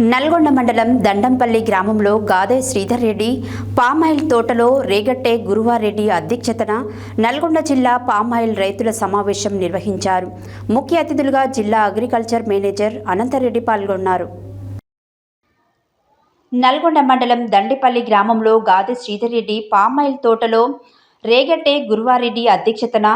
నల్గొండ మండలం దండంపల్లి గ్రామంలో గాదే శ్రీధర్ రెడ్డి పామాయిల్ తోటలో రేగట్టే గురువారెడ్డి అధ్యక్షతన నల్గొండ జిల్లా పామాయిల్ రైతుల సమావేశం నిర్వహించారు. ముఖ్య అతిథులుగా జిల్లా అగ్రికల్చర్ మేనేజర్ అనంతరెడ్డి పాల్గొన్నారు. నల్గొండ మండలం దండిపల్లి గ్రామంలో గాది శ్రీధర్ రెడ్డి పామాయిల్ తోటలో రేగట్టే గురువారెడ్డి అధ్యక్షతన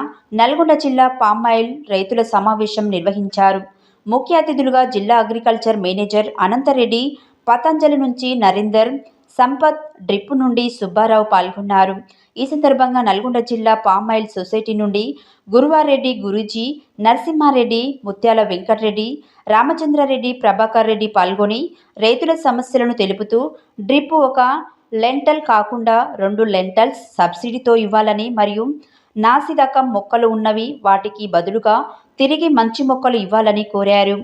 నల్గొండ జిల్లా పామాయిల్ రైతుల సమావేశం నిర్వహించారు. ముఖ్య అతిథులుగా జిల్లా అగ్రికల్చర్ మేనేజర్ అనంతరెడ్డి పతంజలి నుంచి నరేందర్ సంపత్ డ్రిప్ నుండి సుబ్బారావు పాల్గొన్నారు. ఈ సందర్భంగా నల్గొండ జిల్లా పామాయిల్ సొసైటీ నుండి గురువారెడ్డి గురూజీ నరసింహారెడ్డి ముత్యాల వెంకటరెడ్డి రామచంద్రారెడ్డి ప్రభాకర్ రెడ్డి పాల్గొని రైతుల సమస్యలను తెలుపుతూ డ్రిప్ ఒక లెంటల్ కాకుండా రెండు లెంటల్స్ సబ్సిడీతో ఇవ్వాలని మరియు నాసి రకం మొక్కలు ఉన్నవి వాటికి బదులుగా తిరిగి మంచి మొక్కలు ఇవ్వాలని కోరారు.